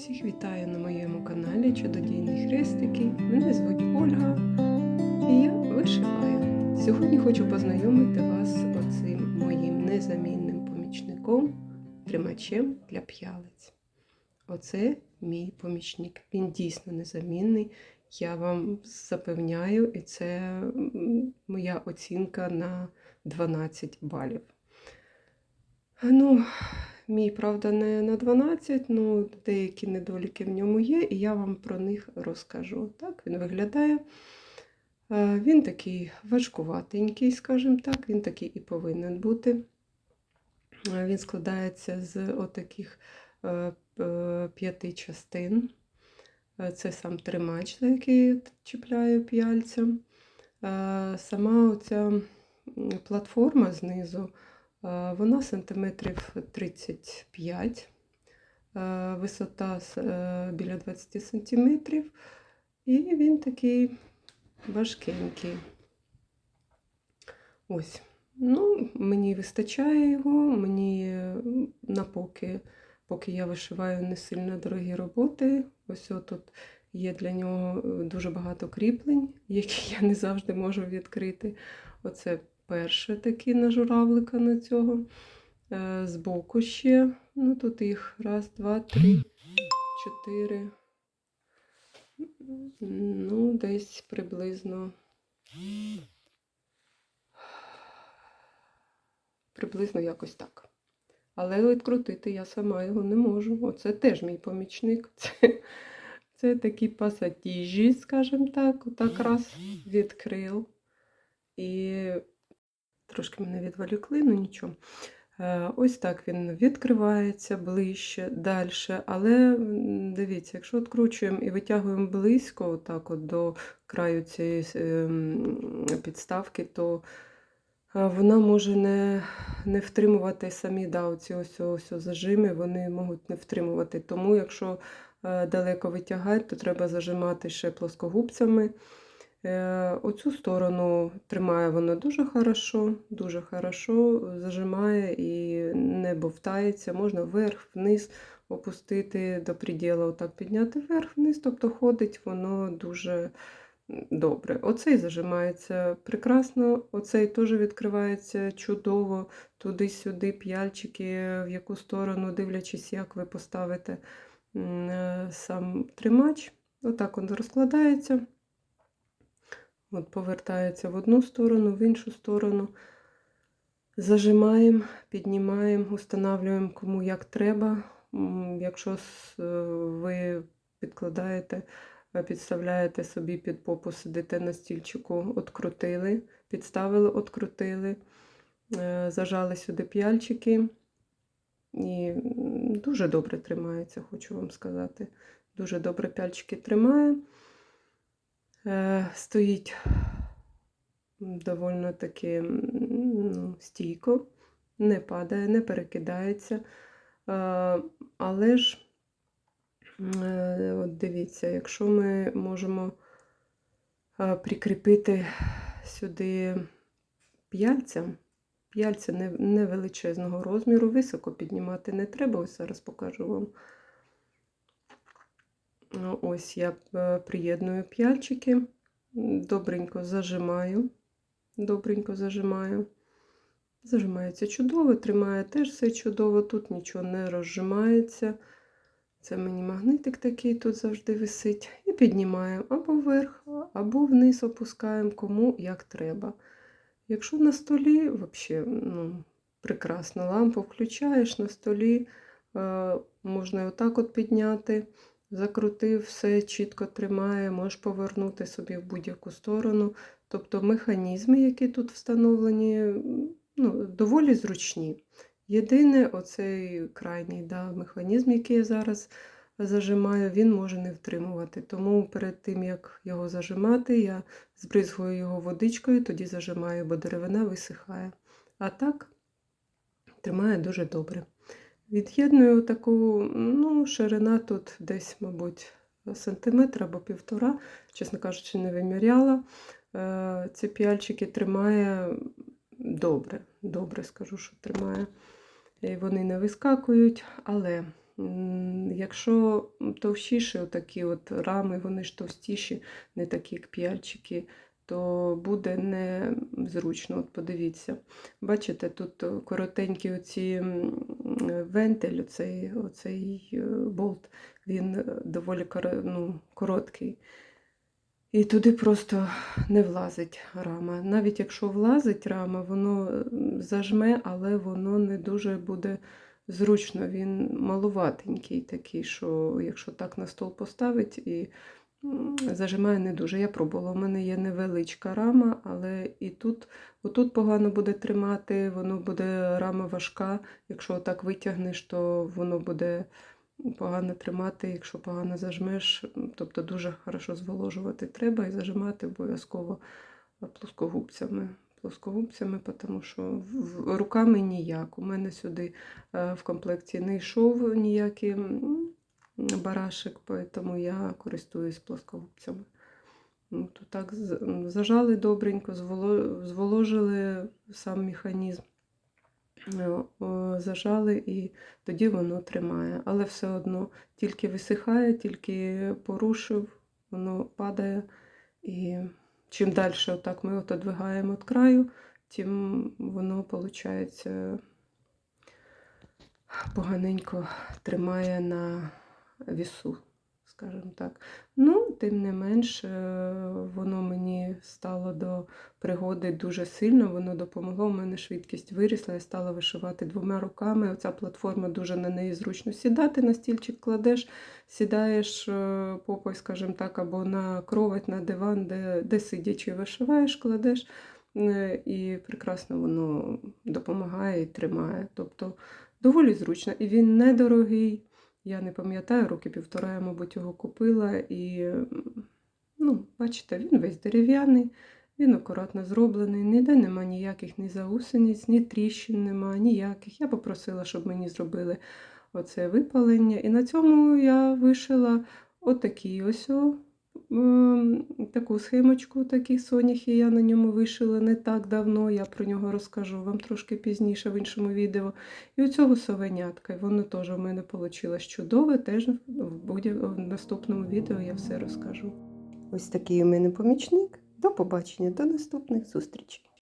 Всіх вітаю на моєму каналі Чудодійні хрестики. Мене звуть Ольга і я вишиваю. Сьогодні хочу познайомити вас з оцим моїм незамінним помічником, тримачем для п'ялиць. Оце мій помічник. Він дійсно незамінний. Я вам запевняю, і це моя оцінка на 12 балів. Ну, Мій, правда, не на 12, ну деякі недоліки в ньому є, і я вам про них розкажу. Так він виглядає. Е, Він такий важкуватенький, скажімо так, він такий і повинен бути. Е, Він складається з отаких е, п'яти частин. Це сам тримач, за який я чіпляю п'яльцем. Сама оця платформа знизу. Е, Вона сантиметрів 35, е, висота е, біля 20 сантиметрів, і він такий важкенький. Ось. Ну, мені вистачає його, мені е, на поки, я вишиваю не сильно дорогі роботи. Ось тут є для нього дуже багато кріплень, які я не завжди можу відкрити. Оце перше такі на журавлика на цього. Е, Збоку ще. Ну, тут їх раз, два, три, чотири. Ну, десь приблизно. Приблизно якось так. Але відкрутити я сама його не можу. Оце теж мій помічник. Це, це такі пасатіжі, скажімо так. Отак раз відкрив. І трошки мене відволікли, ну нічого. Е, Ось так він відкривається ближче, далі. Але дивіться, якщо відкручуємо і витягуємо близько, отак от до краю цієї ем, підставки, то е, вона може не, не втримувати самі да, оці ось, ось зажими, вони можуть не втримувати. Тому, якщо е, далеко витягати, то треба зажимати ще плоскогубцями. Е, Оцю сторону тримає воно дуже хорошо, дуже хорошо зажимає і не бовтається. Можна вверх, вниз опустити до приділу, отак підняти вверх, вниз, тобто ходить воно дуже добре. Оцей зажимається прекрасно, оцей теж відкривається чудово, туди-сюди, п'яльчики, в яку сторону, дивлячись, як ви поставите е, сам тримач. Отак він розкладається. От повертається в одну сторону, в іншу сторону. Зажимаємо, піднімаємо, устанавлюємо кому як треба. Якщо е, ви підкладаєте, е, підставляєте собі під попу, сидите на стільчику, открутили, підставили, открутили, е, зажали сюди п'яльчики. І дуже добре тримається, хочу вам сказати. Дуже добре п'яльчики тримає. Е, Стоїть довольно таки ну, стійко, не падає, не перекидається. Е, Але ж, е, от дивіться, якщо ми можемо прикріпити сюди п'яльця, п'яльця невеличезного розміру, високо піднімати не треба, ось зараз покажу вам. Ось я е, приєдную п'яльчики, добренько зажимаю, добренько зажимаю. Зажимається чудово, тримає теж все чудово, тут нічого не розжимається. Це мені магнитик такий тут завжди висить. І піднімаємо або вверх, або вниз опускаємо, кому як треба. Якщо на столі, взагалі, ну, прекрасно, лампу включаєш на столі, е, можна отак от підняти. Закрутив, все чітко тримає, можеш повернути собі в будь-яку сторону. Тобто механізми, які тут встановлені, ну, доволі зручні. Єдине, оцей крайній да, механізм, який я зараз зажимаю, він може не втримувати. Тому перед тим, як його зажимати, я збризгую його водичкою, тоді зажимаю, бо деревина висихає. А так тримає дуже добре. Від'єдную таку, ну, ширина тут десь, мабуть, сантиметр або півтора, чесно кажучи, не виміряла. Е, Ці п'яльчики тримає добре, добре скажу, що тримає. І вони не вискакують, але Якщо товщіші отакі от рами, вони ж товстіші, не такі, як п'яльчики, то буде незручно. От подивіться. Бачите, тут коротенькі оці вентиль, оцей, оцей е, болт, він е, доволі ну, короткий. І туди просто не влазить рама. Навіть якщо влазить рама, воно е, зажме, але воно не дуже буде зручно. Він малуватенький такий, що якщо так на стол поставить і зажимає не дуже. Я пробувала, у мене є невеличка рама, але і тут, отут погано буде тримати, воно буде рама важка. Якщо так витягнеш, то воно буде погано тримати, якщо погано зажмеш, тобто дуже хорошо зволожувати треба і зажимати обов'язково плоскогубцями. Плоскогубцями, тому що руками ніяк. У мене сюди е, в комплекті не йшов ніякий м, барашек, тому я користуюсь плоскогубцями. Ну, так зажали добренько, зволожили сам механізм, е, зажали і тоді воно тримає. Але все одно тільки висихає, тільки порушив, воно падає. І чим далі отак ми отодвигаємо від краю, тим воно, виходить, поганенько тримає на вісу, скажімо так. Ну, тим не менш, е, воно мені стало до пригоди дуже сильно, воно допомогло. У мене швидкість вирісла, я стала вишивати двома руками. Оця платформа дуже на неї зручно сідати, на стільчик кладеш, сідаєш е, попою, скажімо так, або на кровать, на диван, де, де сидячи вишиваєш, кладеш. е, І прекрасно воно допомагає і тримає. Тобто доволі зручно. І він недорогий. Я не пам'ятаю, роки півтора, я, мабуть, його купила. І, ну, бачите, він весь дерев'яний, він акуратно зроблений, ніде нема ніяких ні заусениць, ні тріщин нема, ніяких. Я попросила, щоб мені зробили оце випалення. І на цьому я вишила отакий ось таку схемочку, такі соняхи я на ньому вишила не так давно. Я про нього розкажу вам трошки пізніше в іншому відео. І у цього совенятка. Воно теж у мене вийшло чудове. Теж в наступному відео я все розкажу. Ось такий у мене помічник. До побачення, до наступних зустрічей.